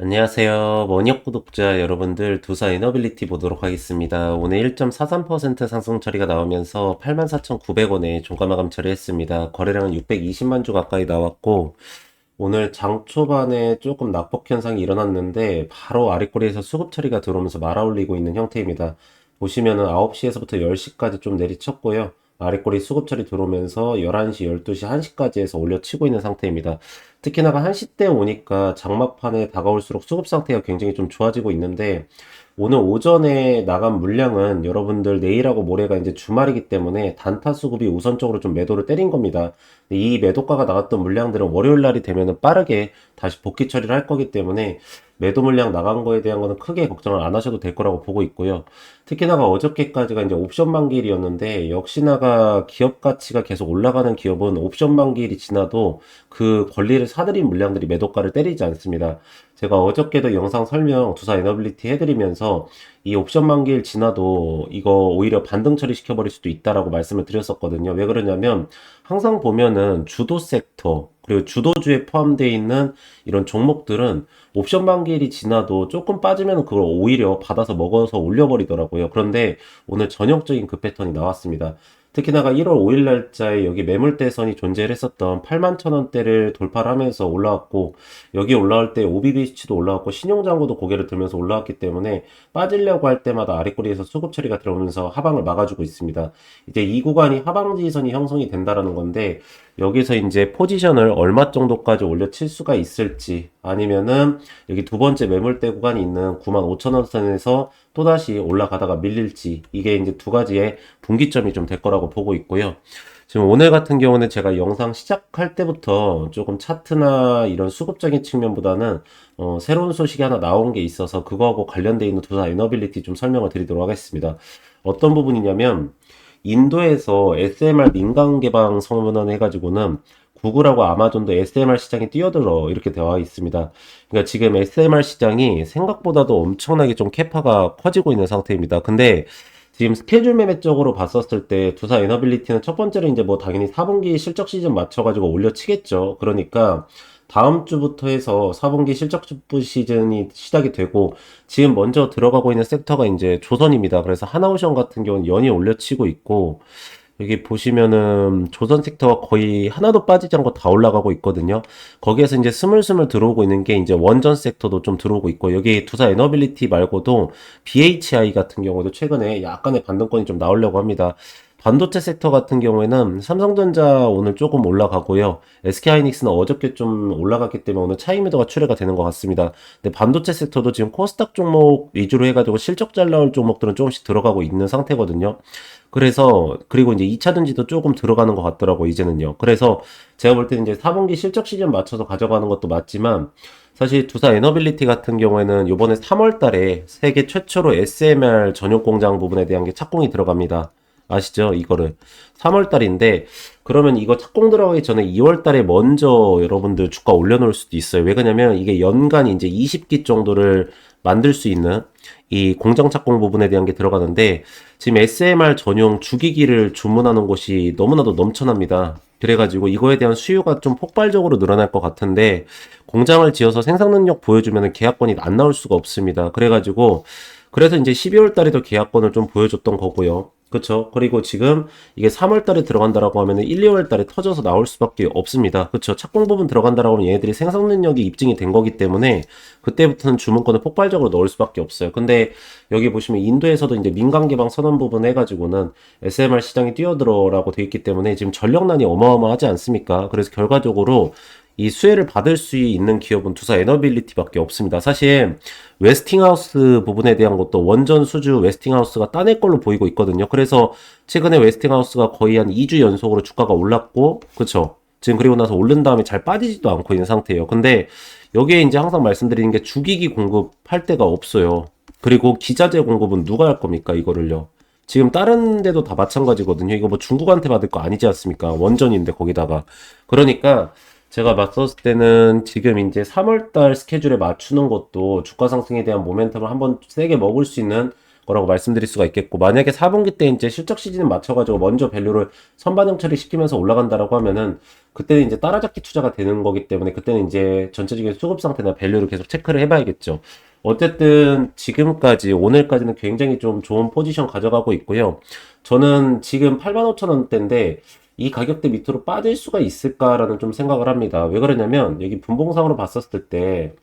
안녕하세요. 원역 구독자 여러분들 두사 이너빌리티 보도록 하겠습니다. 오늘 1.43% 상승 처리가 나오면서 84,900원에 종가 마감 처리했습니다. 거래량은 620만 주 가까이 나왔고 오늘 장 초반에 조금 낙폭 현상이 일어났는데 바로 아래꼬리에서 수급 처리가 들어오면서 말아올리고 있는 형태입니다. 보시면은 9시에서부터 10시까지 좀 내리쳤고요. 아래꼬리 수급 처리 들어오면서 11시, 12시, 1시까지 해서 올려치고 있는 상태입니다. 특히나가 1시 때 오니까 장막판에 다가올수록 수급 상태가 굉장히 좀 좋아지고 있는데 오늘 오전에 나간 물량은 여러분들 내일하고 모레가 이제 주말이기 때문에 단타 수급이 우선적으로 좀 매도를 때린 겁니다. 이 매도가가 나갔던 물량들은 월요일 날이 되면 빠르게 다시 복귀 처리를 할 거기 때문에 매도 물량 나간 거에 대한 거는 크게 걱정을 안 하셔도 될 거라고 보고 있고요. 특히나가 어저께까지가 이제 옵션 만기일이었는데 역시나가 기업 가치가 계속 올라가는 기업은 옵션 만기일이 지나도 그 권리를 사들인 물량들이 매도가를 때리지 않습니다. 제가 어저께도 영상 설명 두사 에너빌리티 해드리면서 이 옵션 만기일 지나도 이거 오히려 반등 처리 시켜버릴 수도 있다라고 말씀을 드렸었거든요. 왜 그러냐면 항상 보면은 주도 섹터 그리고 주도주에 포함되어 있는 이런 종목들은 옵션 만기일이 지나도 조금 빠지면 그걸 오히려 받아서 먹어서 올려버리더라고요. 그런데 오늘 전형적인 그 패턴이 나왔습니다. 특히나가 1월 5일 날짜에 여기 매물대선이 존재를 했었던 8만 천 원대를 돌파를 하면서 올라왔고 여기 올라올 때 OBBC도 올라왔고 신용장고도 고개를 들면서 올라왔기 때문에 빠지려고 할 때마다 아래꼬리에서 수급 처리가 들어오면서 하방을 막아주고 있습니다. 이제 이 구간이 하방지선이 형성이 된다라는 건데 여기서 이제 포지션을 얼마 정도까지 올려 칠 수가 있을지 아니면은 여기 두 번째 매물대 구간이 있는 9만 5천 원 선에서 또다시 올라가다가 밀릴지 이게 이제 두 가지의 분기점이 좀 될 거라고 보고 있고요. 지금 오늘 같은 경우는 제가 영상 시작할 때부터 조금 차트나 이런 수급적인 측면보다는 어, 새로운 소식이 하나 나온 게 있어서 그거하고 관련돼 있는 두사 에너빌리티 좀 설명을 드리도록 하겠습니다. 어떤 부분이냐면 인도에서 SMR 민간 개방 선언을 해가지고는 구글하고 아마존도 SMR 시장에 뛰어들어 이렇게 되어 있습니다. 그러니까 지금 SMR 시장이 생각보다도 엄청나게 좀 캐파가 커지고 있는 상태입니다. 근데 지금 스케줄 매매적으로 봤었을 때 두사 에너빌리티는 첫 번째로 이제 뭐 당연히 4분기 실적 시즌 맞춰가지고 올려치겠죠. 그러니까 다음 주부터 해서 4분기 실적 시즌이 시작이 되고 지금 먼저 들어가고 있는 섹터가 이제 조선입니다. 그래서 하나오션 같은 경우는 연이 올려치고 있고 여기 보시면은 조선 섹터가 거의 하나도 빠지지 않고 다 올라가고 있거든요. 거기에서 이제 스물스물 들어오고 있는 게 이제 원전 섹터도 좀 들어오고 있고 여기 두사 에너빌리티 말고도 BHI 같은 경우도 최근에 약간의 반등권이 좀 나오려고 합니다. 반도체 섹터 같은 경우에는 삼성전자 오늘 조금 올라가고요. SK하이닉스는 어저께 좀 올라갔기 때문에 오늘 매도가 출회가 되는 것 같습니다. 근데 반도체 섹터도 지금 코스닥 종목 위주로 해가지고 실적 잘 나올 종목들은 조금씩 들어가고 있는 상태거든요. 그래서 그리고 이제 2차전지도 조금 들어가는 것 같더라고 이제는요. 그래서 제가 볼 때는 이제 4분기 실적 시즌 맞춰서 가져가는 것도 맞지만 사실 두사 에너빌리티 같은 경우에는 요번에 3월 달에 세계 최초로 SMR 전용 공장 부분에 대한 게 착공이 들어갑니다. 아시죠? 이거를 3월 달인데 그러면 이거 착공 들어가기 전에 2월 달에 먼저 여러분들 주가 올려놓을 수도 있어요. 왜 그러냐면 이게 연간 이제 20기 정도를 만들 수 있는 이 공장 착공 부분에 대한 게 들어가는데 지금 SMR 전용 주기기를 주문하는 곳이 너무나도 넘쳐납니다. 그래가지고 이거에 대한 수요가 좀 폭발적으로 늘어날 것 같은데 공장을 지어서 생산 능력 보여주면 계약권이 안 나올 수가 없습니다. 그래가지고 그래서 이제 12월 달에도 계약권을 좀 보여줬던 거고요. 그쵸. 그리고 지금 이게 3월 달에 들어간다라고 하면은 1, 2월 달에 터져서 나올 수밖에 없습니다. 그쵸. 착공 부분 들어간다라고 하면 얘네들이 생산 능력이 입증이 된 거기 때문에 그때부터는 주문권을 폭발적으로 넣을 수밖에 없어요. 근데 여기 보시면 인도에서도 이제 민간 개방 선언 부분 해 가지고는 SMR 시장이 뛰어들어라고 돼 있기 때문에 지금 전력난이 어마어마하지 않습니까? 그래서 결과적으로 이 수혜를 받을 수 있는 기업은 두사 에너빌리티밖에 없습니다. 사실 웨스팅하우스 부분에 대한 것도 원전 수주 웨스팅하우스가 따낼 걸로 보이고 있거든요. 그래서 최근에 웨스팅하우스가 거의 한 2주 연속으로 주가가 올랐고, 그쵸? 지금 그리고 나서 오른 다음에 잘 빠지지도 않고 있는 상태예요. 근데 여기에 이제 항상 말씀드리는 게 주기기 공급할 데가 없어요. 그리고 기자재 공급은 누가 할 겁니까? 이거를요. 지금 다른 데도 다 마찬가지거든요. 이거 뭐 중국한테 받을 거 아니지 않습니까? 원전인데 거기다가. 그러니까 제가 맞섰을 때는 지금 이제 3월달 스케줄에 맞추는 것도 주가 상승에 대한 모멘텀을 한번 세게 먹을 수 있는 거라고 말씀드릴 수가 있겠고 만약에 4분기 때 이제 실적 시즌에 맞춰가지고 먼저 밸류를 선반영 처리시키면서 올라간다라고 하면은 그때는 이제 따라잡기 투자가 되는 거기 때문에 그때는 이제 전체적인 수급 상태나 밸류를 계속 체크를 해봐야겠죠. 어쨌든 지금까지 오늘까지는 굉장히 좀 좋은 포지션 가져가고 있고요. 저는 지금 85,000원대인데 이 가격대 밑으로 빠질 수가 있을까라는 좀 생각을 합니다. 왜 그러냐면 여기 분봉상으로 봤었을 때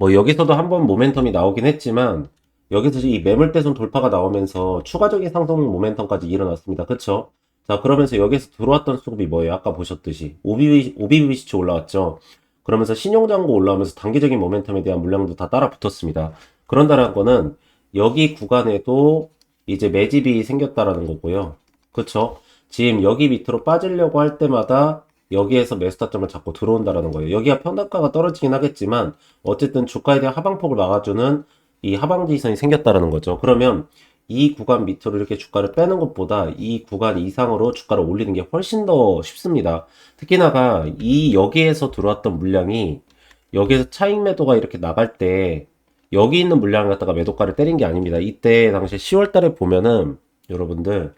뭐 여기서도 한번 모멘텀이 나오긴 했지만 여기서 이 매물대손 돌파가 나오면서 추가적인 상승 모멘텀까지 일어났습니다. 그쵸? 자 그러면서 여기서 들어왔던 수급이 뭐예요? 아까 보셨듯이 OBV, OBVC 올라왔죠. 그러면서 신용장고 올라오면서 단기적인 모멘텀에 대한 물량도 다 따라 붙었습니다. 그런다는 거는 여기 구간에도 이제 매집이 생겼다라는 거고요. 지 금 여기 밑으로 빠지려고 할 때마다 여기에서 매수타점을 잡고 들어온다라는 거예요. 여기가 평단가가 떨어지긴 하겠지만 어쨌든 주가에 대한 하방폭을 막아주는 이 하방지선이 생겼다라는 거죠. 그러면 이 구간 밑으로 이렇게 주가를 빼는 것보다 이 구간 이상으로 주가를 올리는 게 훨씬 더 쉽습니다. 특히나가 이 여기에서 들어왔던 물량이 여기에서 차익 매도가 이렇게 나갈 때 여기 있는 물량을 갖다가 매도가를 때린 게 아닙니다. 이때 당시 10월 달에 보면은 여러분들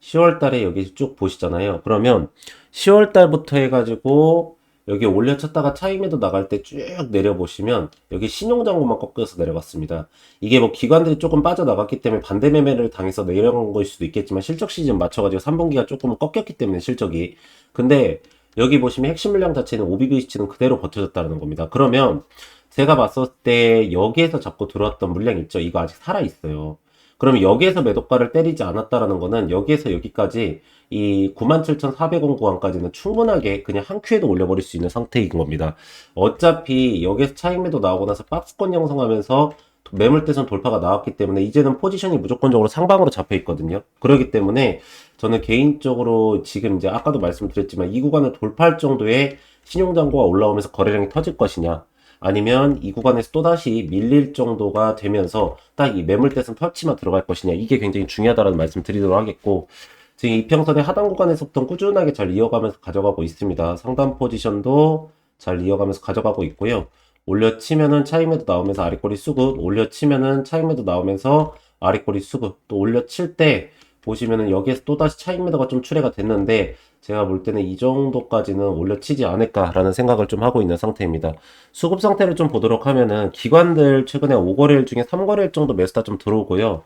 10월 달에 여기 쭉 보시잖아요. 그러면 10월 달부터 해가지고 여기 올려 쳤다가 차익매도 나갈 때 쭉 내려보시면 여기 신용장고만 꺾여서 내려갔습니다. 이게 뭐 기관들이 조금 빠져나갔기 때문에 반대 매매를 당해서 내려간 거일 수도 있겠지만 실적 시즌 맞춰가지고 3분기가 조금 꺾였기 때문에 실적이. 근데 여기 보시면 핵심 물량 자체는 OBBC는 그대로 버텨졌다는 겁니다. 그러면 제가 봤을 때 여기에서 잡고 들어왔던 물량 있죠? 이거 아직 살아있어요. 그러면 여기에서 매도가를 때리지 않았다라는 거는 여기에서 여기까지 이 97,400원 구간까지는 충분하게 그냥 한 큐에도 올려버릴 수 있는 상태인 겁니다. 어차피 여기에서 차익 매도 나오고 나서 박스권 형성하면서 매물대선 돌파가 나왔기 때문에 이제는 포지션이 무조건적으로 상방으로 잡혀 있거든요. 그렇기 때문에 저는 개인적으로 지금 이제 아까도 말씀드렸지만 이 구간을 돌파할 정도의 신용장고가 올라오면서 거래량이 터질 것이냐 아니면 이 구간에서 또다시 밀릴 정도가 되면서 딱 이 매물대선 펼치만 들어갈 것이냐 이게 굉장히 중요하다는 말씀 드리도록 하겠고 지금 이평선의 하단 구간에서부터 꾸준하게 잘 이어가면서 가져가고 있습니다. 상단 포지션도 잘 이어가면서 가져가고 있고요. 올려치면은 차익매도 나오면서 아래꼬리 수급, 올려치면은 차익매도 나오면서 아래꼬리 수급, 또 올려칠 때 보시면은 여기에서 또다시 차익매도가 좀 출회가 됐는데 제가 볼 때는 이 정도까지는 올려치지 않을까라는 생각을 좀 하고 있는 상태입니다. 수급 상태를 좀 보도록 하면은 기관들 최근에 5거래일 중에 3거래일 정도 매수다 좀 들어오고요.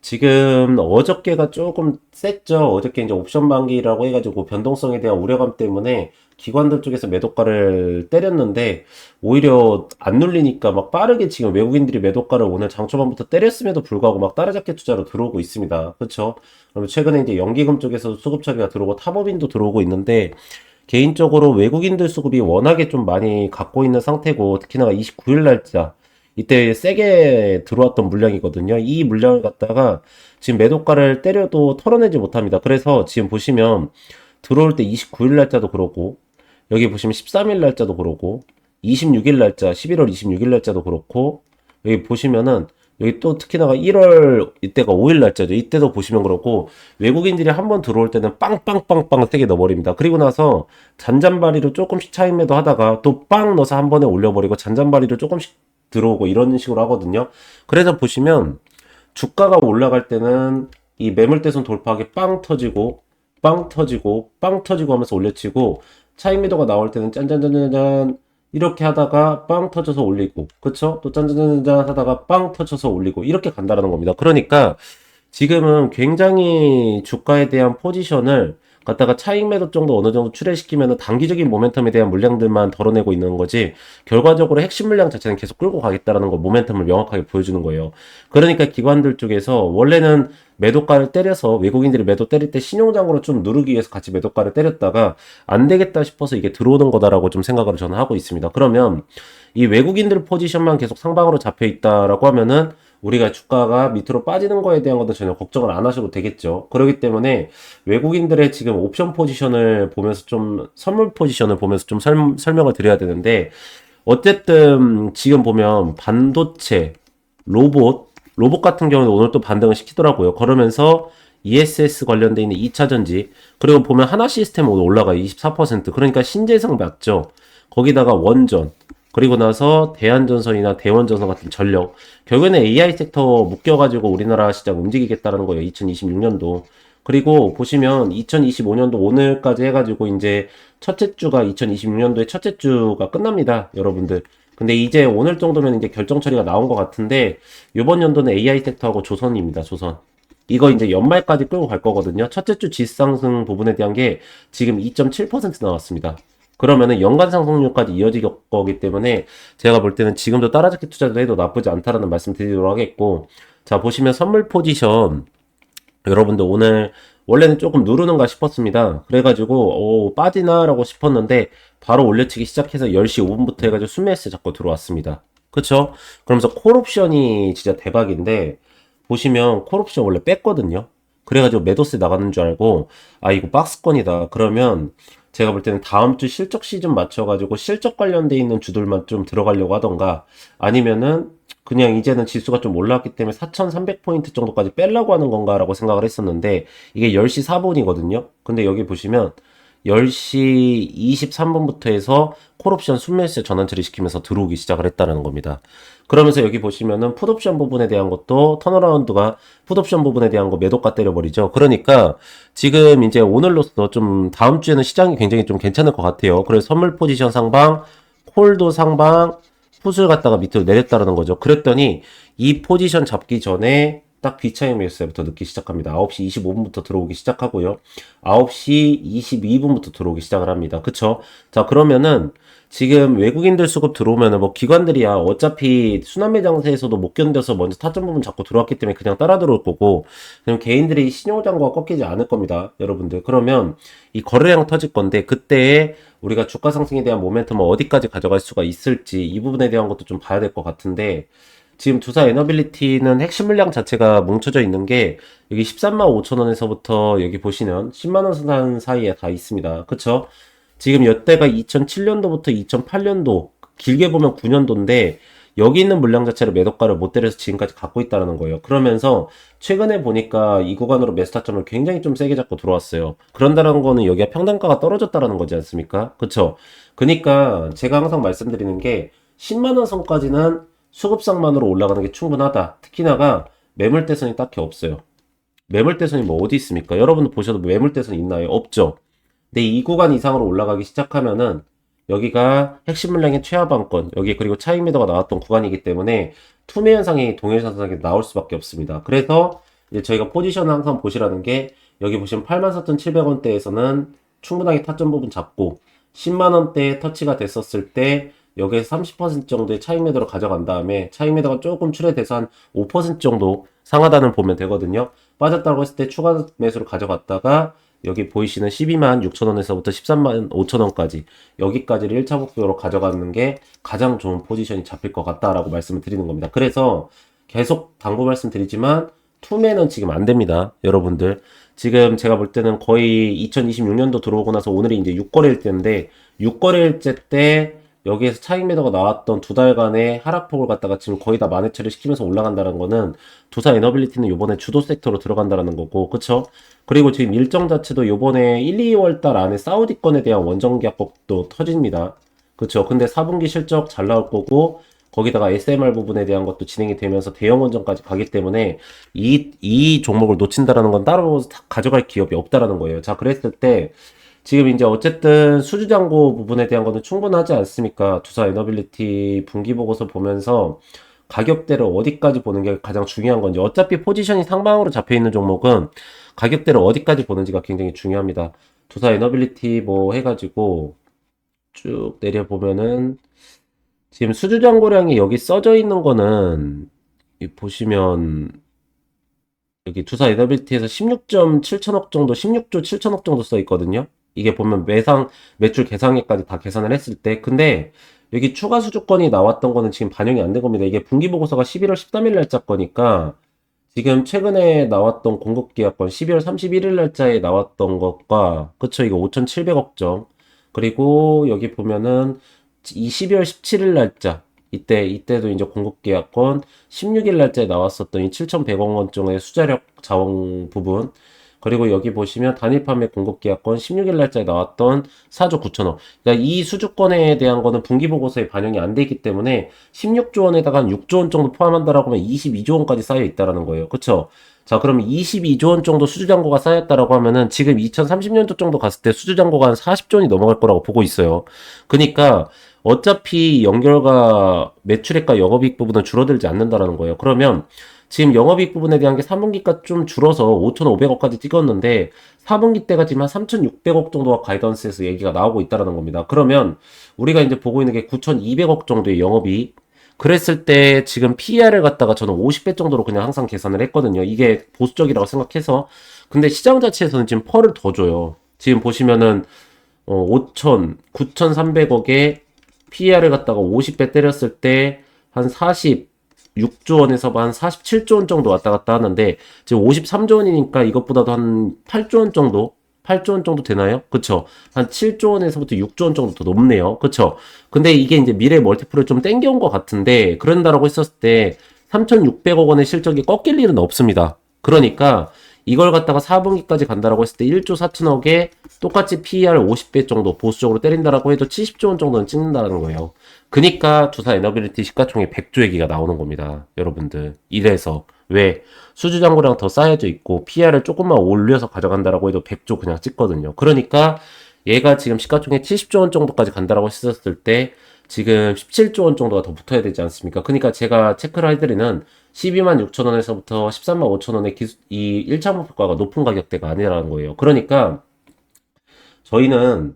지금 어저께가 조금 셌죠. 어저께 이제 옵션 만기라고 해가지고 변동성에 대한 우려감 때문에 기관들 쪽에서 매도가를 때렸는데 오히려 안 눌리니까 막 빠르게 지금 외국인들이 매도가를 오늘 장초반부터 때렸음에도 불구하고 막 따라잡기 투자로 들어오고 있습니다. 그렇죠? 그러면 최근에 이제 연기금 쪽에서 수급 처리가 들어오고 탑업인도 들어오고 있는데 개인적으로 외국인들 수급이 워낙에 좀 많이 갖고 있는 상태고 특히나 29일 날짜 이때 세게 들어왔던 물량이거든요. 이 물량을 갖다가 지금 매도가를 때려도 털어내지 못합니다. 그래서 지금 보시면 들어올 때 29일 날짜도 그렇고 여기 보시면 13일 날짜도 그렇고 26일 날짜 11월 26일 날짜도 그렇고 여기 보시면은 여기 또 특히나가 1월 이때가 5일 날짜죠. 이때도 보시면 그렇고 외국인들이 한 번 들어올 때는 빵빵빵빵 세게 넣어버립니다. 그리고 나서 잔잔바리로 조금씩 차익 매도 하다가 또 빵 넣어서 한 번에 올려버리고 잔잔바리로 조금씩 들어오고 이런 식으로 하거든요. 그래서 보시면 주가가 올라갈 때는 이 매물대선 돌파하게 빵 터지고 빵 터지고 빵 터지고 하면서 올려치고 차익 매도가 나올 때는 짠짠짠짠짠 이렇게 하다가 빵 터져서 올리고 그쵸? 또 짠짠짠짠 하다가 빵 터져서 올리고 이렇게 간다라는 겁니다. 그러니까 지금은 굉장히 주가에 대한 포지션을 갖다가 차익 매도 정도 어느 정도 출회시키면 단기적인 모멘텀에 대한 물량들만 덜어내고 있는 거지 결과적으로 핵심 물량 자체는 계속 끌고 가겠다라는 거 모멘텀을 명확하게 보여주는 거예요. 그러니까 기관들 쪽에서 원래는 매도가를 때려서 외국인들이 매도 때릴 때 신용장으로 좀 누르기 위해서 같이 매도가를 때렸다가 안 되겠다 싶어서 이게 들어오는 거다라고 좀 생각을 저는 하고 있습니다. 그러면 이 외국인들 포지션만 계속 상방으로 잡혀 있다라고 하면은 우리가 주가가 밑으로 빠지는 거에 대한 것도 전혀 걱정을 안 하셔도 되겠죠. 그렇기 때문에 외국인들의 지금 옵션 포지션을 보면서 좀 선물 포지션을 보면서 좀 설, 설명을 드려야 되는데 어쨌든 지금 보면 반도체, 로봇, 로봇 같은 경우는 오늘 또 반등을 시키더라고요. 그러면서 ESS 관련돼 있는 2차전지 그리고 보면 하나 시스템 오늘 올라가요. 24% 그러니까 신재생 맞죠. 거기다가 원전 그리고 나서 대한전선이나 대원전선 같은 전력. 결국에는 AI 섹터 묶여가지고 우리나라 시장 움직이겠다는 거예요. 2026년도. 그리고 보시면 2025년도 오늘까지 해가지고 이제 첫째 주가 2026년도에 첫째 주가 끝납니다. 여러분들. 근데 이제 오늘 정도면 이제 결정 처리가 나온 것 같은데 이번 연도는 AI 섹터하고 조선입니다. 조선. 이거 이제 연말까지 끌고 갈 거거든요. 첫째 주 지수상승 부분에 대한 게 지금 2.7% 나왔습니다. 그러면은 연간 상승률까지 이어질 거기 때문에 제가 볼 때는 지금도 따라잡기 투자도 해도 나쁘지 않다라는 말씀 드리도록 하겠고 자 보시면 선물 포지션 여러분들 오늘 원래는 조금 누르는가 싶었습니다. 그래가지고 오 빠지나라고 싶었는데 바로 올려치기 시작해서 10시 5분부터 해가지고 수메스 잡고 들어왔습니다. 그쵸? 그러면서 콜옵션이 진짜 대박인데 보시면 콜옵션 원래 뺐거든요. 그래가지고 매도세 나가는 줄 알고 아 이거 박스권이다. 그러면 제가 볼 때는 다음 주 실적 시즌 맞춰가지고 실적 관련돼 있는 주들만 좀 들어가려고 하던가 아니면은 그냥 이제는 지수가 좀 올라왔기 때문에 4,300포인트 정도까지 빼려고 하는 건가라고 생각을 했었는데 이게 10시 4분이거든요. 근데 여기 보시면 10시 23분부터 해서 콜옵션 순매수에 전환 처리 시키면서 들어오기 시작을 했다는 겁니다. 그러면서 여기 보시면은 풋옵션 부분에 대한 것도 턴어라운드가 풋옵션 부분에 대한 거 매도가 때려버리죠. 그러니까 지금 이제 오늘로서 좀 다음 주에는 시장이 굉장히 좀 괜찮을 것 같아요. 그래서 선물 포지션 상방, 콜도 상방, 풋을 갖다가 밑으로 내렸다는 거죠. 그랬더니 이 포지션 잡기 전에 딱 비차임 매수세부터 넣기 시작합니다. 9시 25분부터 들어오기 시작하고요. 9시 22분부터 들어오기 시작을 합니다. 그쵸? 자, 그러면은 지금 외국인들 수급 들어오면은 뭐 기관들이야 어차피 순환매 장세에서도 못 견뎌서 먼저 타점 부분 잡고 들어왔기 때문에 그냥 따라 들어올 거고 그럼 개인들이 신용장고가 꺾이지 않을 겁니다. 여러분들. 그러면 이 거래량 터질 건데 그때 우리가 주가 상승에 대한 모멘텀을 어디까지 가져갈 수가 있을지 이 부분에 대한 것도 좀 봐야 될 것 같은데 지금 두사 에너빌리티는 핵심 물량 자체가 뭉쳐져 있는 게 여기 13만 5천 원에서부터 여기 보시면 10만 원선 사이에 다 있습니다. 그쵸? 지금 이때가 2007년도부터 2008년도 길게 보면 9년도인데 여기 있는 물량 자체를 매도가를 못 때려서 지금까지 갖고 있다는 거예요. 그러면서 최근에 보니까 이 구간으로 매수타점을 굉장히 좀 세게 잡고 들어왔어요. 그런다는 거는 여기가 평단가가 떨어졌다는 거지 않습니까? 그쵸? 그니까 제가 항상 말씀드리는 게 10만원 선까지는 수급상만으로 올라가는 게 충분하다. 특히나가 매물대선이 딱히 없어요. 매물대선이 뭐 어디 있습니까? 여러분들 보셔도 매물대선 있나요? 없죠. 근데 이 구간 이상으로 올라가기 시작하면은 여기가 핵심 물량의 최하방권, 여기 그리고 차익 매도가 나왔던 구간이기 때문에 투매 현상이 동일선상에 나올 수밖에 없습니다. 그래서 이제 저희가 포지션을 항상 보시라는 게 여기 보시면 84,700원대에서는 충분하게 타점 부분 잡고 10만 원대 터치가 됐었을 때 여기에서 30% 정도의 차익 매도를 가져간 다음에 차익 매도가 조금 출회돼서 한 5% 정도 상하단을 보면 되거든요. 빠졌다고 했을 때 추가 매수를 가져갔다가 여기 보이시는 12만 6천 원에서부터 13만 5천 원까지 여기까지를 1차 목표로 가져가는 게 가장 좋은 포지션이 잡힐 것 같다라고 말씀을 드리는 겁니다. 그래서 계속 당부 말씀드리지만 투매는 지금 안 됩니다. 여러분들. 지금 제가 볼 때는 거의 2026년도 들어오고 나서 오늘이 이제 6거래일 때인데 6거래일째 때 여기에서 차익 매도가 나왔던 두 달간의 하락폭을 갖다가 지금 거의 다 만회처리 시키면서 올라간다는 거는 두사 에너빌리티는 요번에 주도 섹터로 들어간다는 거고 그쵸? 그리고 지금 일정 자체도 요번에 1, 2월 달 안에 사우디권에 대한 원정 계약법도 터집니다. 그쵸? 근데 4분기 실적 잘 나올 거고 거기다가 SMR 부분에 대한 것도 진행이 되면서 대형 원정까지 가기 때문에 이, 이 종목을 놓친다라는 건 따로 가져갈 기업이 없다라는 거예요. 자, 그랬을 때 지금 이제 어쨌든 수주장고 부분에 대한 거는 충분하지 않습니까? 두사 에너빌리티 분기 보고서 보면서 가격대를 어디까지 보는 게 가장 중요한 건지 어차피 포지션이 상방으로 잡혀 있는 종목은 가격대를 어디까지 보는지가 굉장히 중요합니다. 두사 에너빌리티 뭐 해가지고 쭉 내려 보면은 지금 수주장고량이 여기 써져 있는 거는 보시면 여기 두사 에너빌리티에서 16.7천억 정도, 16조 7천억 정도 써 있거든요. 이게 보면 매상 매출 계상액까지 다 계산을 했을 때 근데 여기 추가 수주권이 나왔던 거는 지금 반영이 안 된 겁니다. 이게 분기 보고서가 11월 13일 날짜 거니까 지금 최근에 나왔던 공급 계약권 12월 31일 날짜에 나왔던 것과 그쵸 이거 5,700억 정 그리고 여기 보면은 이 12월 17일 날짜. 이때 이때도 이제 공급 계약권 16일 날짜에 나왔었던 이 7,100억 원 정도의 수자력 자원 부분 그리고 여기 보시면 단일 판매 공급 계약권 16일 날짜에 나왔던 4조 9천억. 그러니까 이 수주권에 대한 거는 분기 보고서에 반영이 안 되기 때문에 16조 원에다가 한 6조 원 정도 포함한다라고 하면 22조 원까지 쌓여 있다라는 거예요. 그쵸? 자, 그럼 22조 원 정도 수주잔고가 쌓였다라고 하면은 지금 2030년도 정도 갔을 때 수주잔고가 한 40조 원이 넘어갈 거라고 보고 있어요. 그러니까 어차피 연결과 매출액과 영업이익 부분은 줄어들지 않는다라는 거예요. 그러면 지금 영업이익 부분에 대한 게 3분기가 좀 줄어서 5,500억까지 찍었는데 4분기 때가 지금 한 3,600억 정도가 가이던스에서 얘기가 나오고 있다라는 겁니다. 그러면 우리가 이제 보고 있는 게 9,200억 정도의 영업이익 그랬을 때 지금 PER을 갖다가 저는 50배 정도로 그냥 항상 계산을 했거든요. 이게 보수적이라고 생각해서. 근데 시장 자체에서는 지금 펄을 더 줘요. 지금 보시면은 어, 5천, 9,300억에 PER을 갖다가 50배 때렸을 때 한 46조 원에서 한 47조 원 정도 왔다 갔다 하는데 지금 53조 원이니까 이것보다도 한 8조 원 정도 8조 원 정도 되나요? 그쵸? 한 7조 원에서부터 6조 원 정도 더 높네요. 그쵸? 근데 이게 이제 미래 멀티플을 좀 땡겨온 것 같은데, 그런다라고 했었을 때, 3,600억 원의 실적이 꺾일 일은 없습니다. 그러니까, 이걸 갖다가 4분기까지 간다라고 했을 때 1조 4천억에 똑같이 PER 50배 정도 보수적으로 때린다라고 해도 70조 원 정도는 찍는다라는 거예요. 그니까 두사 에너빌리티 시가총액 100조 얘기가 나오는 겁니다. 여러분들. 이래서. 왜? 수주잔고량 더 쌓여져 있고 PR을 조금만 올려서 가져간다라고 해도 100조 그냥 찍거든요. 그러니까 얘가 지금 시가총액 70조 원 정도까지 간다라고 했었을 때 지금 17조 원 정도가 더 붙어야 되지 않습니까? 그러니까 제가 체크를 해드리는 12만 6천 원에서부터 13만 5천 원의 기수, 이 1차 목표가가 높은 가격대가 아니라는 거예요. 그러니까 저희는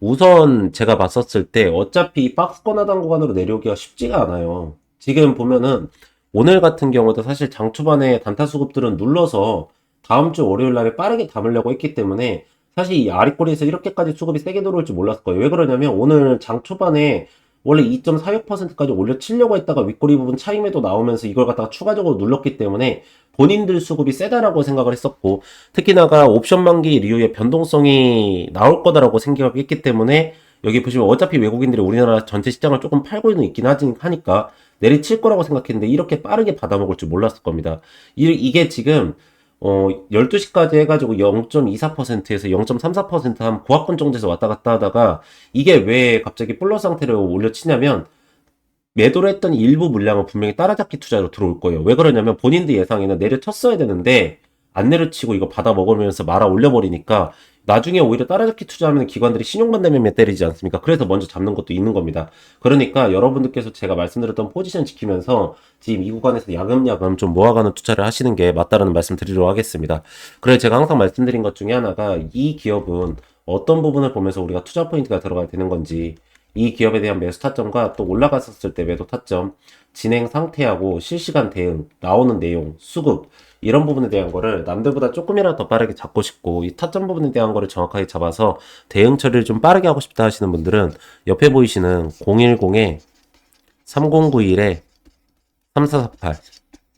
우선 제가 봤었을 때 어차피 박스권 하단 구간으로 내려오기가 쉽지가 않아요. 지금 보면은 오늘 같은 경우도 사실 장 초반에 단타 수급들은 눌러서 다음 주 월요일 날에 빠르게 담으려고 했기 때문에 사실 이 아리꼬리에서 이렇게까지 수급이 세게 들어올 줄 몰랐을 거예요. 왜 그러냐면 오늘 장 초반에 원래 2.46%까지 올려치려고 했다가 윗꼬리 부분 차임에도 나오면서 이걸 갖다가 추가적으로 눌렀기 때문에 본인들 수급이 세다라고 생각을 했었고 특히나가 옵션 만기 이후에 변동성이 나올 거다라고 생각했기 때문에 여기 보시면 어차피 외국인들이 우리나라 전체 시장을 조금 팔고는 있긴 하니까 내리칠 거라고 생각했는데 이렇게 빠르게 받아먹을 줄 몰랐을 겁니다. 이, 이게 지금 어, 12시까지 해가지고 0.24%에서 0.34%한 고학권 정도에서 왔다 갔다 하다가 이게 왜 갑자기 플러 상태로 올려치냐면 매도를 했던 일부 물량은 분명히 따라잡기 투자로 들어올 거예요. 왜 그러냐면 본인들 예상에는 내려쳤어야 되는데 안 내려치고 이거 받아 먹으면서 말아 올려버리니까 나중에 오히려 따라잡기 투자하면 기관들이 신용만 내면 때리지 않습니까? 그래서 먼저 잡는 것도 있는 겁니다. 그러니까 여러분들께서 제가 말씀드렸던 포지션 지키면서 지금 이 구간에서 야금야금 좀 모아가는 투자를 하시는 게 맞다라는 말씀 드리도록 하겠습니다. 그래서 제가 항상 말씀드린 것 중에 하나가 이 기업은 어떤 부분을 보면서 우리가 투자 포인트가 들어가야 되는 건지 이 기업에 대한 매수 타점과 또 올라갔었을 때 매도 타점, 진행 상태하고 실시간 대응, 나오는 내용, 수급 이런 부분에 대한 거를 남들보다 조금이라도 더 빠르게 잡고 싶고 이 타점 부분에 대한 거를 정확하게 잡아서 대응 처리를 좀 빠르게 하고 싶다 하시는 분들은 옆에 보이시는 010에 3091에 3448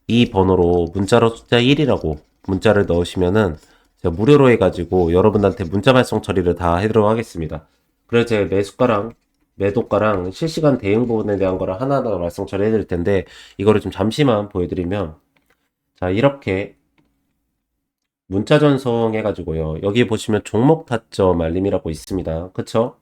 이 번호로 문자로 숫자 1이라고 문자를 넣으시면은 제가 무료로 해가지고 여러분한테 문자 발송 처리를 다 해드리도록 하겠습니다. 그래서 제가 매수가랑 매도가랑 실시간 대응 부분에 대한 거를 하나하나 말씀 처리해 드릴 텐데 이거를 좀 잠시만 보여드리면 자, 이렇게 문자 전송 해가지고요. 여기 보시면 종목 타점 알림이라고 있습니다. 그쵸?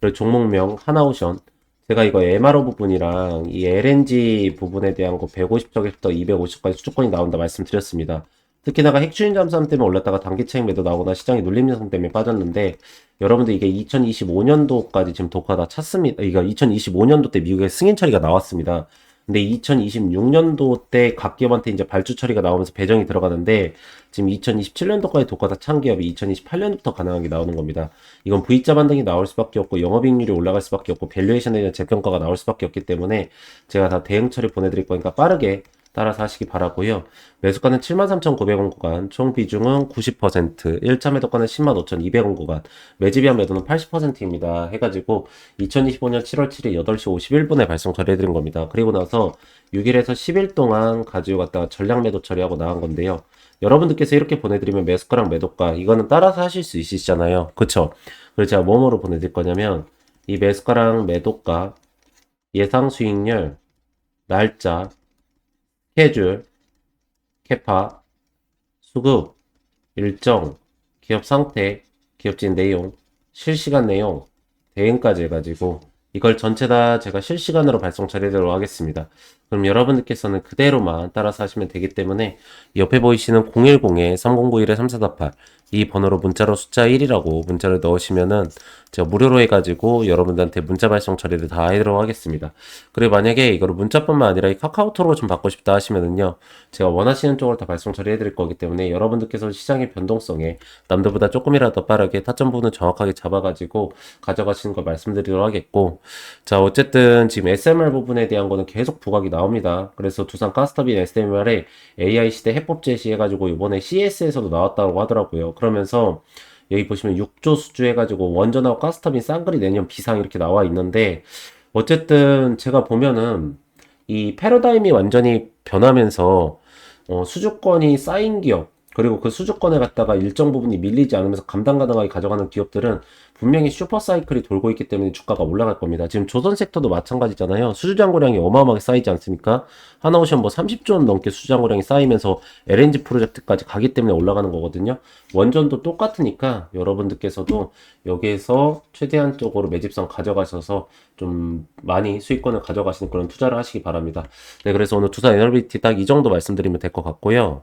그리고 종목명 하나오션. 제가 이거 MRO 부분이랑 이 LNG 부분에 대한 거 150쪽에부터 250까지 수조권이 나온다 말씀드렸습니다. 특히나가 핵추인 잠수함 때문에 올랐다가 단기 차익 매도 나오거나 시장이 눌림 현상 때문에 빠졌는데 여러분들 이게 2025년도까지 지금 독화 다 찼습니다. 이거 2025년도 때 미국의 승인 처리가 나왔습니다. 근데 2026년도 때 각 기업한테 이제 발주 처리가 나오면서 배정이 들어가는데 지금 2027년도까지 독과다 찬 기업이 2028년부터 가능한 게 나오는 겁니다. 이건 V자 반등이 나올 수밖에 없고 영업이익률이 올라갈 수밖에 없고 밸류에이션에 대한 재평가가 나올 수밖에 없기 때문에 제가 다 대응 처리 보내드릴 거니까 빠르게 따라서 하시기 바라고요. 매수가는 73,900원 구간, 총 비중은 90%, 1차 매도가는 105,200원 구간, 매집이한 매도는 80%입니다. 해가지고 2025년 7월 7일 8시 51분에 발송 처리해드린 겁니다. 그리고 나서 6일에서 10일 동안 가지고 갔다가 전량 매도 처리하고 나간 건데요. 여러분들께서 이렇게 보내드리면 매수가랑 매도가 이거는 따라서 하실 수 있으시잖아요. 그쵸? 그래서 제가 뭐뭐로 보내드릴 거냐면 이 매수가랑 매도가 예상 수익률 날짜 스케줄, 캐파, 수급 일정, 기업 상태, 기업진 내용, 실시간 내용, 대응까지 해가지고 이걸 전체 다 제가 실시간으로 발송 처리하도록 하겠습니다. 그럼 여러분들께서는 그대로만 따라서 하시면 되기 때문에 옆에 보이시는 010-3091-3448 이 번호로 문자로 숫자 1이라고 문자를 넣으시면은 제가 무료로 해가지고 여러분들한테 문자 발송 처리를 다 하도록 하겠습니다. 그리고 만약에 이거를 문자뿐만 아니라 이 카카오톡으로 좀 받고 싶다 하시면은요 제가 원하시는 쪽으로 다 발송 처리해드릴 거기 때문에 여러분들께서 시장의 변동성에 남들보다 조금이라도 빠르게 타점 부분을 정확하게 잡아가지고 가져가시는 걸 말씀드리도록 하겠고 자 어쨌든 지금 SMR 부분에 대한 거는 계속 부각이 나옵니다. 그래서 두산 가스터빈 SMR에 AI 시대 해법 제시해가지고 이번에 CS에서도 나왔다고 하더라고요. 그러면서 여기 보시면 6조 수주 해가지고 원전하고 가스터빈 쌍거리 내년 비상 이렇게 나와 있는데 어쨌든 제가 보면은 이 패러다임이 완전히 변하면서 어, 수주권이 쌓인 기업 그리고 그 수주권에 갖다가 일정 부분이 밀리지 않으면서 감당 가능하게 가져가는 기업들은 분명히 슈퍼 사이클이 돌고 있기 때문에 주가가 올라갈 겁니다. 지금 조선 섹터도 마찬가지잖아요. 수주잔고량이 어마어마하게 쌓이지 않습니까? 하나오션 뭐 30조 원 넘게 수주잔고량이 쌓이면서 LNG 프로젝트까지 가기 때문에 올라가는 거거든요. 원전도 똑같으니까 여러분들께서도 여기에서 최대한 쪽으로 매집성 가져가셔서 좀 많이 수익권을 가져가시는 그런 투자를 하시기 바랍니다. 네, 그래서 오늘 투자 에너비티 딱 이 정도 말씀드리면 될 것 같고요.